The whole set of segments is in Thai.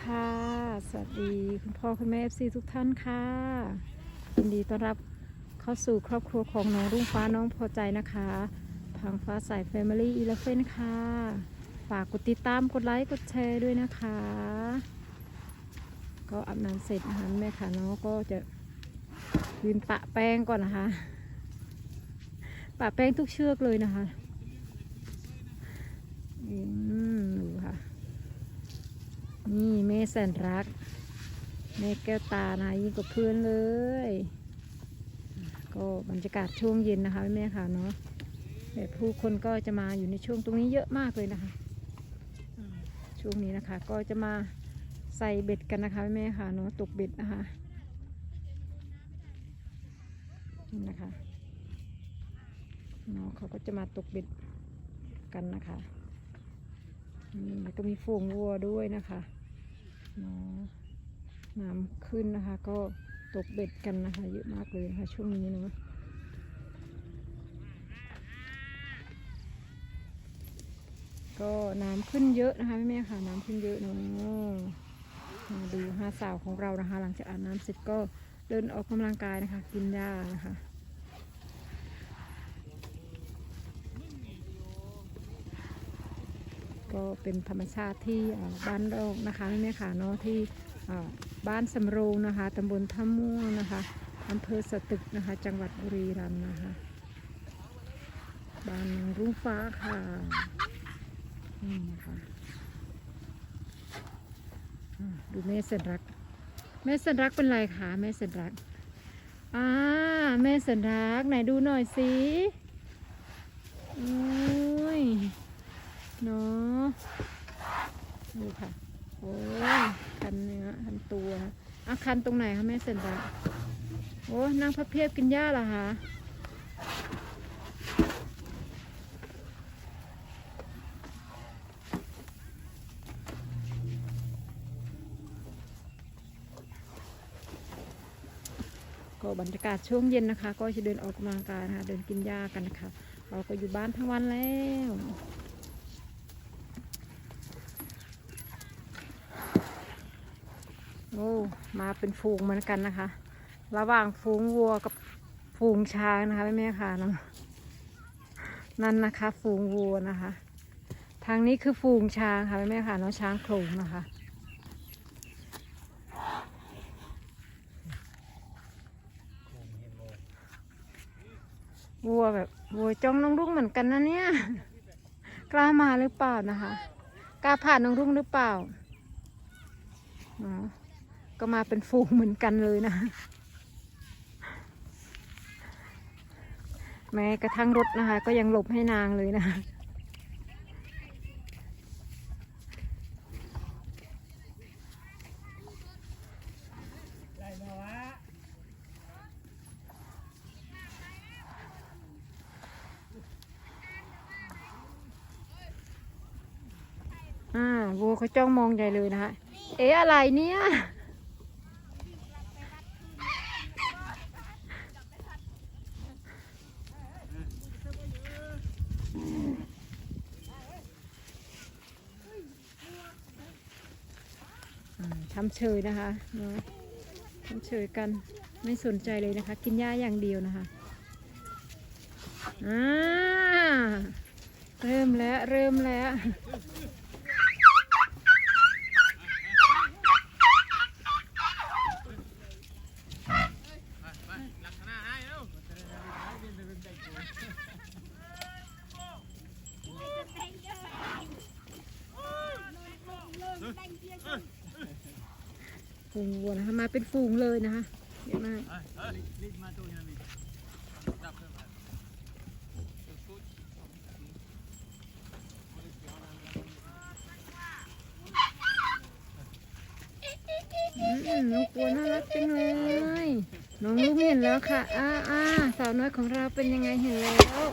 ค่ะ สวัสดีคุณพ่อคุณแม่เอฟซีทุกท่านค่ะยินดีต้อนรับเข้าสู่ครอบครัวของน้องรุ่งฟ้าน้องพอใจนะคะทางฟ้าใสแฟมิลี่อีเลฟเฟนค่ะ ฝากกดติดตามกดไลค์กดแชร์ด้วยนะคะ ก็อาบน้ำเสร็จนะคะแม่ค่ะน้องก็จะยืนปะแป้งก่อนนะคะ ปะแป้งทุกเชือกเลยนะคะอืมดูค่ะ ม่แสนรัก แม่แก้วตานะยิ่งกว่าเพื่อนเลย ก็บรรยากาศช่วงเย็นนะคะแม่ค่ะเนาะแต่ผู้คนก็จะมาอยู่ในช่วงตรงนี้เยอะมากเลยนะคะ ช่วงนี้นะคะก็จะมาใส่เบ็ดกันนะคะแม่ค่ะเนาะตกเบ็ดนะคะนี่นะคะเนาะเขาก็จะมาตกเบ็ดกันนะคะนี่แล้วก็มีฝูงวัวด้วยนะคะ นาะน้ำขึ้นนะคะ ก็ตกเบ็ดกันนะคะ เยอะมากเลยนะคะช่วงนี้เนาะก็น้ำขึ้นเยอะนะคะแม่ค่ะน้ำขึ้นเยอะเนาะมาดูห้าสาวของเรานะคะ หลังจากอาบน้ำเสร็จก็เดินออกกำลังกายนะคะ กินหญ้านะคะ ก็เป็นธรรมชาติที่บ้านเรานะคะแม่ค่ะเนาะที่บ้านสำโรงนะคะตำบลท่าม่วงนะคะอำเภอสตึกนะคะ จังหวัดบุรีรัมย์นะคะบ้านรุ่งฟ้าค่ะนี่นะคะดูแม่เสร็จรัก แม่เสร็จรักเป็นไรคะแม่เสร็จรักอ่าแม่เสร็จรักไหนดูหน่อยสิโอ้ย เนาะดูค่ะ โอ้คันเนื้อคันตัวอะคันตรงไหนคะแม่เสร็จแล้วโอ้นั่งพับเพียบกินหญ้าเหรอคะก็บรรยากาศช่วงเย็นนะคะ ก็จะเดินออกกำลังกายนะคะ เดินกินหญ้ากันนะคะ เราก็อยู่บ้านทั้งวันแล้ว โอ้มาเป็นฝูงเหมือนกันนะคะ ระหว่างฝูงวัวกับฝูงช้างนะคะแม่ค่ะนาะนั่นนะคะ ฝูงวัวนะคะ ทางนี้คือฝูงช้างค่ะแม่ค่ะเนาะช้างโขลงนะคะวัวแบบวัวจ้องน้องรุ่งเหมือนกันนะเนี่ยกล้ามาหรือเปล่านะคะกล้าผ่านน้องรุ่งหรือเปล่าอ๋อ ก็มาเป็นฝูงเหมือนกันเลยนะ แม้กระทั่งรถนะคะ ก็ยังหลบให้นางเลยนะอ่าวัวเขาจ้องมองใหญ่เลยนะคะ เอ๊ะอะไรเนี่ย ทำเฉยนะคะเนาะทำเฉยกันไม่สนใจเลยนะคะ กินหญ้าอย่างเดียวนะคะอ่าเริ่มแล้วเริ่มแล้ว ฝูงวัวนะคะมาเป็นฝูงเลยนะคะเยอะมากน้องกัวน่ารักจังเลยน้องลูกเห็นแล้วค่ะอ้าอ้าสาวน้อยของเราเป็นยังไงเห็นแล้ว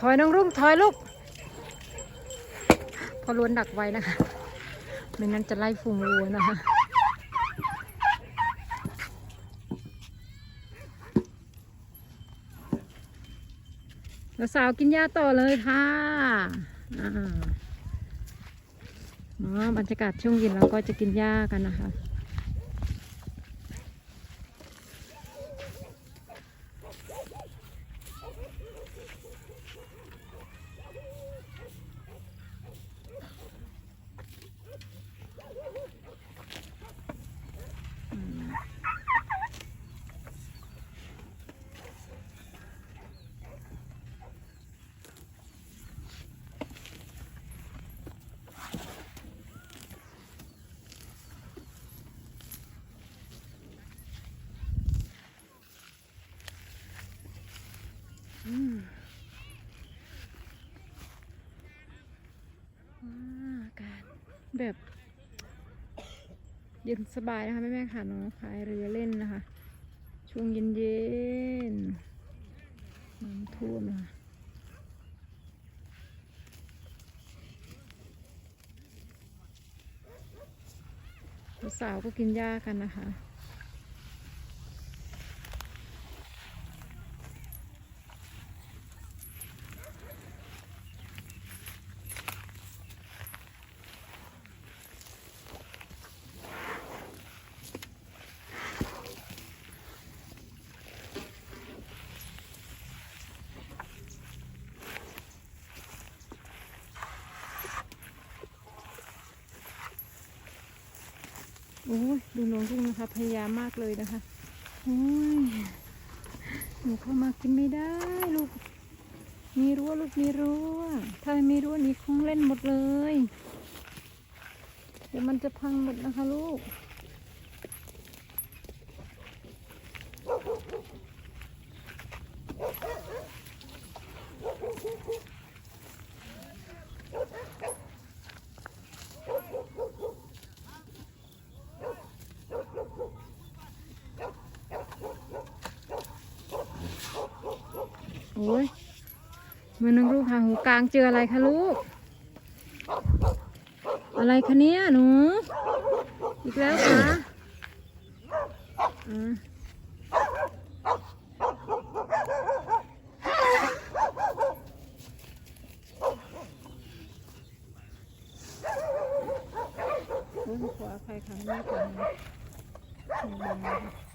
ถอยน้องรุ่งถอยลูกพอล้วนดักไว้นะคะไม่งั้นจะไล่ฝูงวัวนะคะแล้วสาวกินหญ้าต่อเลยค่ะอ๋อบรรยากาศช่วงเย็นเราก็จะกินหญ้ากันนะคะ แบบ เย็นสบายนะคะแม่แม่ค่ะน้องพายเรือเล่นนะคะ ช่วงเย็นเย็นๆน้ำท่วมนะคะสาวก็กินหญ้ากันนะคะ โอ้ยดูน้องทุ่งนะคะ พยายามมากเลยนะคะโอ้ยหนูเข้ามากินไม่ได้ลูก มีรั้วลูกมีรั้ว ถ้าไม่มีรั้วนี่คงเล่นหมดเลย เดี๋ยวมันจะพังหมดนะคะลูก โอ้ยมือนึงลูกหางหูกลางเจออะไรคะลูก อะไรคะเนี่ยหนู อีกแล้วคะอืมโอ้ยขวาใครคะไม่ขวาไม่บังนะคะ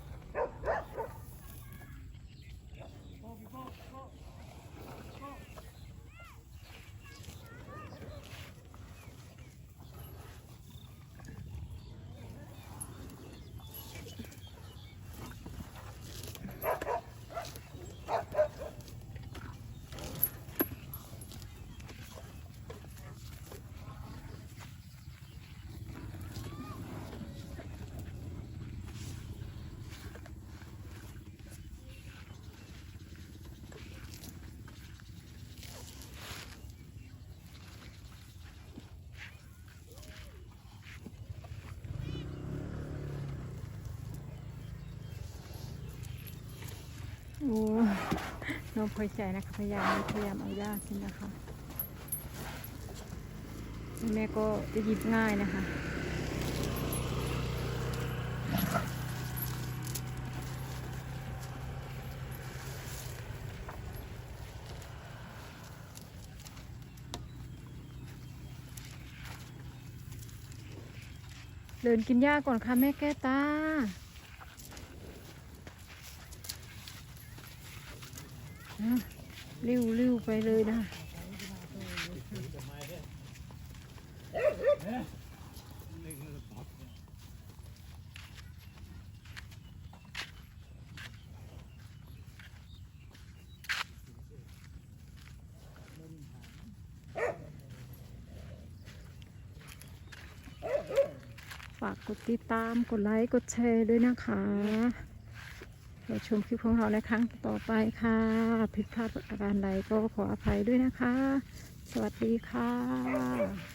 โอ้น้องพอใจนะคะพยายามพยายามเอายากขึ้นนะคะแม่ก็จะหยิบง่ายนะคะเดินกินหญ้าก่อนค่ะแม่แก้ตา นะ ริ้วริ้วไปเลยนะ ฝากกดติดตาม กดไลค์ กดแชร์ด้วยนะคะ ราชมคลิปของเราในครั้งต่อไปค่ะ ผิดพลาดประการใดก็ขออภัยด้วยนะคะ สวัสดีค่ะ